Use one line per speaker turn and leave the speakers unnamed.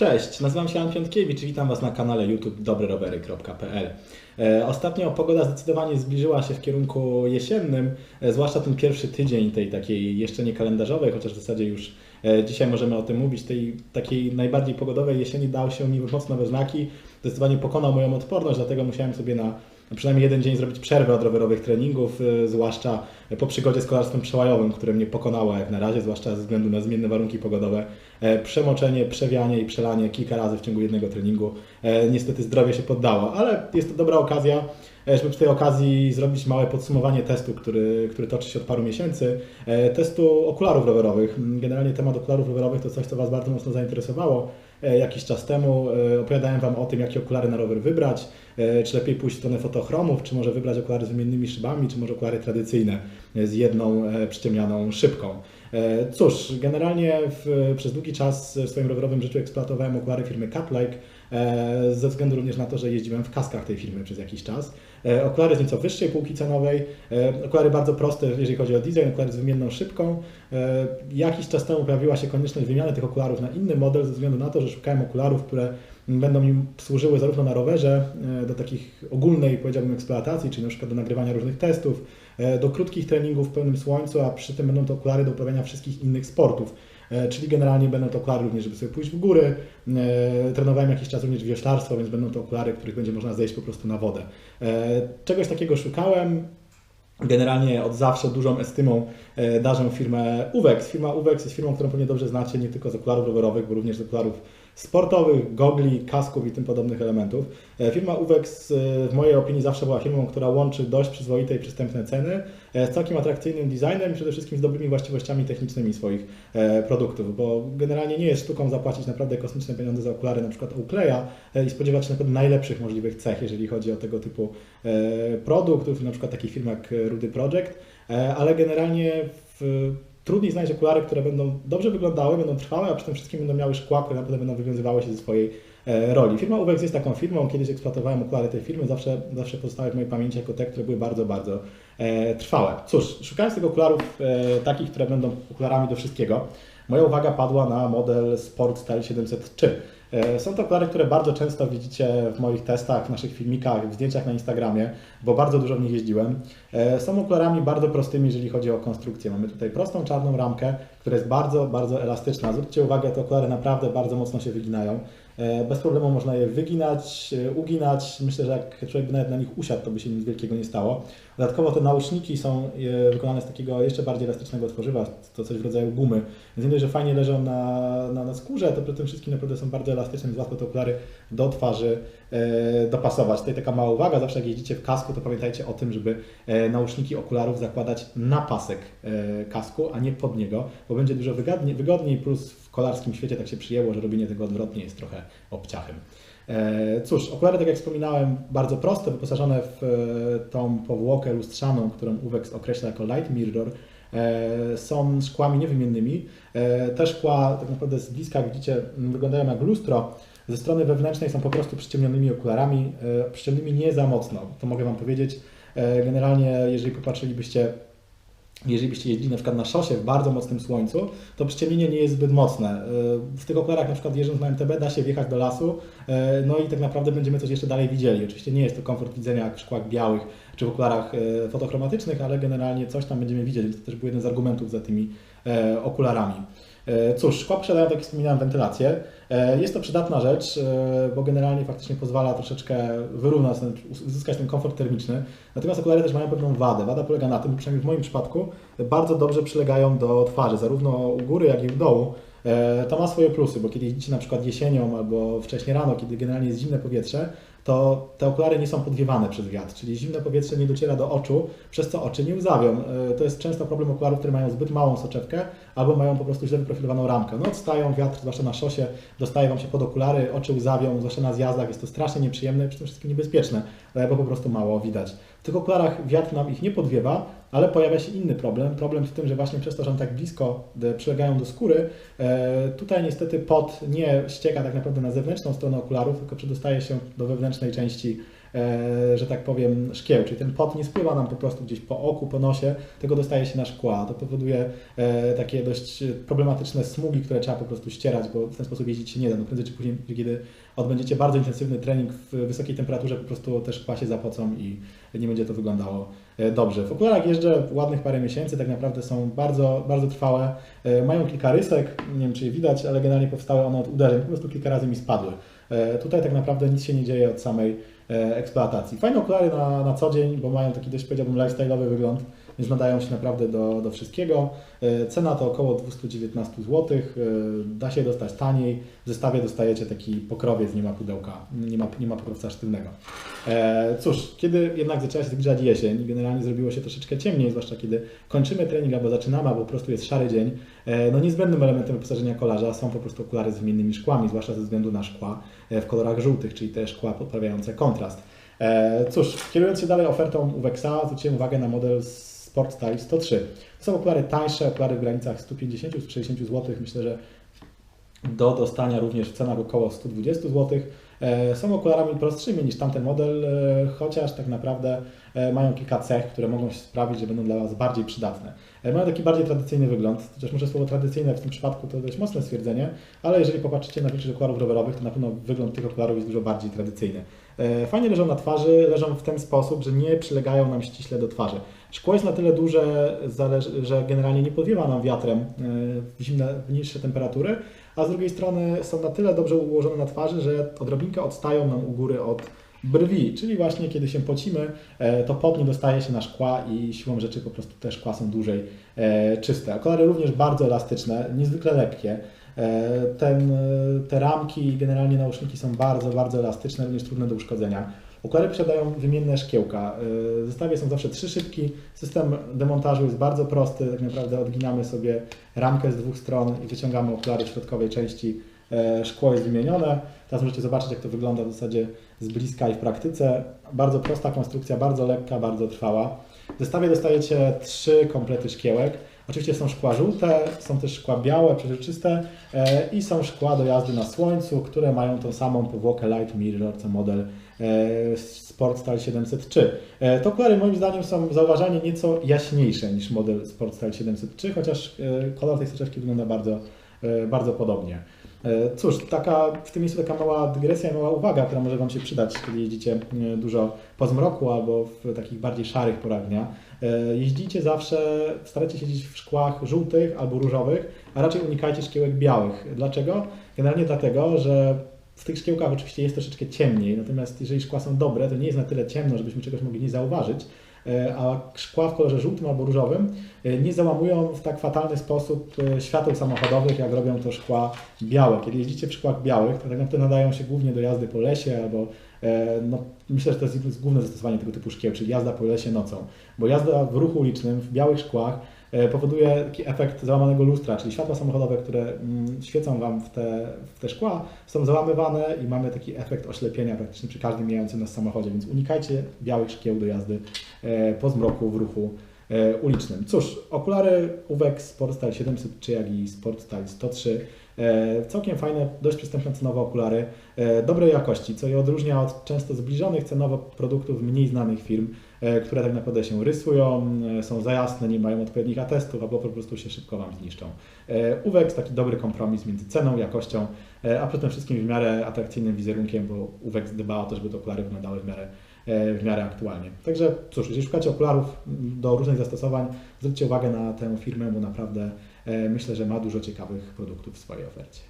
Cześć, nazywam się Jan Piątkiewicz i witam Was na kanale YouTube dobrerowery.pl. E, Ostatnio pogoda zdecydowanie zbliżyła się w kierunku jesiennym, e, zwłaszcza ten pierwszy tydzień tej takiej jeszcze nie kalendarzowej, chociaż w zasadzie już e, dzisiaj możemy o tym mówić, tej takiej najbardziej pogodowej jesieni dał się mi mocno we znaki. Zdecydowanie pokonał moją odporność, dlatego musiałem sobie na przynajmniej jeden dzień zrobić przerwę od rowerowych treningów, y, zwłaszcza po przygodzie z kolarstwem przełajowym, które mnie pokonało jak na razie, zwłaszcza ze względu na zmienne warunki pogodowe. E, Przemoczenie, przewianie i przelanie kilka razy w ciągu jednego treningu. E, Niestety zdrowie się poddało, ale jest to dobra okazja, e, żeby przy tej okazji zrobić małe podsumowanie testu, który, który toczy się od paru miesięcy. Testu okularów rowerowych. Generalnie temat okularów rowerowych to coś, co Was bardzo mocno zainteresowało jakiś czas temu. E, Opowiadałem Wam o tym, jakie okulary na rower wybrać, e, czy lepiej pójść w stronę fotochromów, czy może wybrać okulary z wymiennymi szybami, czy może okulary tradycyjne e, z jedną e, przyciemnianą szybką. E, Cóż, generalnie w, przez długi czas w swoim rowerowym życiu eksploatowałem okulary firmy Caplike, e, ze względu również na to, że jeździłem w kaskach tej firmy przez jakiś czas. E, Okulary z nieco wyższej półki cenowej, e, okulary bardzo proste, jeżeli chodzi o design, okulary z wymienną szybką. E, Jakiś czas temu pojawiła się konieczność wymiany tych okularów na inny model, ze względu na to, że szukałem okularów, które będą mi służyły zarówno na rowerze, e, do takich ogólnej, powiedziałbym, eksploatacji, czyli na przykład do nagrywania różnych testów, e, do krótkich treningów w pełnym słońcu, a przy tym będą to okulary do uprawiania wszystkich innych sportów. E, Czyli generalnie będą to okulary również, żeby sobie pójść w góry. E, Trenowałem jakiś czas również wioślarstwo, więc będą to okulary, których będzie można zejść po prostu na wodę. E, Czegoś takiego szukałem. Generalnie od zawsze dużą estymą darzę firmę Uwex. Firma Uwex jest firmą, którą pewnie dobrze znacie nie tylko z okularów rowerowych, bo również z okularów sportowych, gogli, kasków i tym podobnych elementów. E, Firma Uwex e, w mojej opinii zawsze była firmą, która łączy dość przyzwoite i przystępne ceny e, z całkiem atrakcyjnym designem i przede wszystkim z dobrymi właściwościami technicznymi swoich produktów, bo generalnie nie jest sztuką zapłacić naprawdę kosmiczne pieniądze za okulary na przykład Oakleya i spodziewać się naprawdę najlepszych możliwych cech, jeżeli chodzi o tego typu produktów, na przykład takich firm jak Rudy Project, ale generalnie w trudniej znaleźć okulary, które będą dobrze wyglądały, będą trwałe, a przy tym wszystkim będą miały szkła, które naprawdę będą wywiązywały się ze swojej e, roli. Firma Uwex jest taką firmą, kiedyś eksploatowałem okulary tej firmy, zawsze, zawsze pozostały w mojej pamięci jako te, które były bardzo, bardzo e, trwałe. Cóż, szukając tych okularów e, takich, które będą okularami do wszystkiego, moja uwaga padła na model Sport Style 703. E, Są to okulary, które bardzo często widzicie w moich testach, w naszych filmikach, w zdjęciach na Instagramie, bo bardzo dużo w nich jeździłem. E, Są okularami bardzo prostymi, jeżeli chodzi o konstrukcję. Mamy tutaj prostą czarną ramkę, która jest bardzo, bardzo elastyczna. Zwróćcie uwagę, te okulary naprawdę bardzo mocno się wyginają. E, Bez problemu można je wyginać, e, uginać. Myślę, że jak człowiek by nawet na nich usiadł, to by się nic wielkiego nie stało. Dodatkowo te nauszniki są e, wykonane z takiego jeszcze bardziej elastycznego tworzywa, to coś w rodzaju gumy. Więc nie dość, że fajnie leżą na, na, na skórze, to przy tym wszystkim naprawdę są bardzo elastyczne, więc łatwo te okulary do twarzy dopasować. Tutaj taka mała uwaga, zawsze jak jeździcie w kasku, to pamiętajcie o tym, żeby e, nauszniki okularów zakładać na pasek e, kasku, a nie pod niego, bo będzie dużo wygodniej, wygodniej plus w kolarskim świecie tak się przyjęło, że robienie tego odwrotnie jest trochę obciachem. E, Cóż, okulary, tak jak wspominałem, bardzo proste, wyposażone w e, tą powłokę lustrzaną, którą Uwex określa jako light mirror. E, Są szkłami niewymiennymi. E, Te szkła, tak naprawdę z bliska, widzicie, wyglądają jak lustro. Ze strony wewnętrznej są po prostu przyciemnionymi okularami, e, przyciemnymi nie za mocno, to mogę Wam powiedzieć. E, Generalnie, jeżeli popatrzylibyście jeżeli byście jeździli na przykład na szosie w bardzo mocnym słońcu, to przyciemnienie nie jest zbyt mocne. Y, W tych okularach na przykład jeżdżąc na MTB da się wjechać do lasu, no i tak naprawdę będziemy coś jeszcze dalej widzieli. Oczywiście nie jest to komfort widzenia jak w szkłach białych czy w okularach y, fotochromatycznych, ale generalnie coś tam będziemy widzieć, to też był jeden z argumentów za tymi e, okularami. E, Cóż, szkła posiadają, tak jak wspominałem, wentylację. E, Jest to przydatna rzecz, e, bo generalnie faktycznie pozwala troszeczkę wyrównać, uzyskać ten komfort termiczny. Natomiast okulary też mają pewną wadę. Wada polega na tym, przynajmniej w moim przypadku, bardzo dobrze przylegają do twarzy, zarówno u góry, jak i u dołu. E, To ma swoje plusy, bo kiedy jeździcie na przykład jesienią albo wcześnie rano, kiedy generalnie jest zimne powietrze, to te okulary nie są podwiewane przez wiatr, czyli zimne powietrze nie dociera do oczu, przez co oczy nie łzawią. E, To jest często problem okularów, które mają zbyt małą soczewkę albo mają po prostu źle wyprofilowaną ramkę. No odstają, wiatr, zwłaszcza na szosie, dostaje Wam się pod okulary, oczy łzawią, zwłaszcza na zjazdach, jest to strasznie nieprzyjemne i tym wszystkim niebezpieczne, e, bo po prostu mało widać. W tych okularach wiatr nam ich nie podwiewa, ale pojawia się inny problem. Problem w tym, że właśnie przez to, że one tak blisko e, przylegają do skóry, e, tutaj niestety pot nie ścieka tak naprawdę na zewnętrzną stronę okularów, tylko przedostaje się do wewnętrznej części że tak powiem, szkieł, czyli ten pot nie spływa nam po prostu gdzieś po oku, po nosie, tylko dostaje się na szkła. To powoduje e, takie dość problematyczne smugi, które trzeba po prostu ścierać, bo w ten sposób jeździć się nie da. No prędzej czy później, kiedy odbędziecie bardzo intensywny trening w wysokiej temperaturze, po prostu te szkła się zapocą i nie będzie to wyglądało e, dobrze. W okularach jeżdżę ładnych parę miesięcy, tak naprawdę są bardzo, bardzo trwałe, e, mają kilka rysek, nie wiem czy je widać, ale generalnie powstały one od uderzeń, po prostu kilka razy mi spadły. E, tutaj tak naprawdę nic się nie dzieje od samej eksploatacji. Fajne okulary na, na co dzień, bo mają taki dość powiedziałbym lifestyle'owy wygląd więc nadają się naprawdę do, do wszystkiego. E, cena to około 219 zł, e, da się dostać taniej. W zestawie dostajecie taki pokrowiec, nie ma pudełka, nie ma, nie ma pokrowca sztywnego. E, cóż, kiedy jednak zaczęła się zbliżać jesień, generalnie zrobiło się troszeczkę ciemniej, zwłaszcza kiedy kończymy trening albo zaczynamy, albo po prostu jest szary dzień, no niezbędnym elementem wyposażenia kolarza są po prostu okulary z wymiennymi szkłami, zwłaszcza ze względu na szkła w kolorach żółtych, czyli te szkła poprawiające kontrast. Cóż, kierując się dalej ofertą Uwexa, zwróciłem uwagę na model z Sport Style 103. To są okulary tańsze, okulary w granicach 150-160 zł. Myślę, że do dostania również w cenach około 120 zł. E, są okularami prostszymi niż tamten model, e, chociaż tak naprawdę e, mają kilka cech, które mogą się sprawić, że będą dla Was bardziej przydatne. Mają taki bardziej tradycyjny wygląd, chociaż może słowo tradycyjne w tym przypadku to dość mocne stwierdzenie, ale jeżeli popatrzycie na większość okularów rowerowych, to na pewno wygląd tych okularów jest dużo bardziej tradycyjny. Fajnie leżą na twarzy, leżą w ten sposób, że nie przylegają nam ściśle do twarzy. Szkło jest na tyle duże, że generalnie nie podwiewa nam wiatrem w zimne, w niższe temperatury, a z drugiej strony są na tyle dobrze ułożone na twarzy, że odrobinkę odstają nam u góry od brwi, czyli właśnie kiedy się pocimy, e, to pot nie dostaje się na szkła i siłą rzeczy po prostu te szkła są dłużej e, czyste. Kolory również bardzo elastyczne, niezwykle lekkie. E, ten, te ramki i generalnie nauszniki są bardzo, bardzo elastyczne, również trudne do uszkodzenia. Okulary posiadają wymienne szkiełka. W zestawie są zawsze trzy szybki. System demontażu jest bardzo prosty. Tak naprawdę odginamy sobie ramkę z dwóch stron i wyciągamy okulary w środkowej części. E, szkło jest wymienione. Teraz możecie zobaczyć, jak to wygląda w zasadzie z bliska i w praktyce. Bardzo prosta konstrukcja, bardzo lekka, bardzo trwała. W zestawie dostajecie trzy komplety szkiełek. Oczywiście są szkła żółte, są też szkła białe, przeźroczyste e, i są szkła do jazdy na słońcu, które mają tą samą powłokę Light Mirror, co model e, Sportstyle 703. E, te okulary moim zdaniem są zauważalnie nieco jaśniejsze niż model Sportstyle 703, chociaż kolor tej soczewki wygląda bardzo, bardzo podobnie. E, cóż, taka, w tym miejscu taka mała dygresja, mała uwaga, która może Wam się przydać, kiedy jeździcie e, dużo po zmroku albo w takich bardziej szarych porach dnia. E, jeździcie zawsze, starajcie się jeździć w szkłach żółtych albo różowych, a raczej unikajcie szkiełek białych. Dlaczego? Generalnie dlatego, że w tych szkiełkach oczywiście jest troszeczkę ciemniej, natomiast jeżeli szkła są dobre, to nie jest na tyle ciemno, żebyśmy czegoś mogli nie zauważyć, E, a szkła w kolorze żółtym albo różowym e, nie załamują w tak fatalny sposób e, świateł samochodowych, jak robią to szkła białe. Kiedy jeździcie w szkłach białych, to tak naprawdę nadają się głównie do jazdy po lesie albo no, myślę, że to jest główne zastosowanie tego typu szkieł, czyli jazda po lesie nocą. Bo jazda w ruchu ulicznym, w białych szkłach powoduje taki efekt załamanego lustra, czyli światła samochodowe, które mm, świecą Wam w te, w te szkła, są załamywane i mamy taki efekt oślepienia praktycznie przy każdym mijającym nas samochodzie, więc unikajcie białych szkieł do jazdy e, po zmroku w ruchu e, ulicznym. Cóż, okulary UVEX Sportstyle 703, jak i Sportstyle 103 Całkiem fajne, dość przystępne cenowo okulary, dobrej jakości, co je odróżnia od często zbliżonych cenowo produktów mniej znanych firm. E, które tak naprawdę się rysują, e, są za jasne, nie mają odpowiednich atestów, albo po prostu się szybko Wam zniszczą. E, UWEX taki dobry kompromis między ceną, jakością, a tym wszystkim w miarę atrakcyjnym wizerunkiem, bo UWEX dba o to, żeby te okulary wyglądały w miarę, w miarę aktualnie. Także cóż, jeżeli szukacie okularów do różnych zastosowań, zwróćcie uwagę na tę firmę, bo naprawdę myślę, że ma dużo ciekawych produktów w swojej ofercie.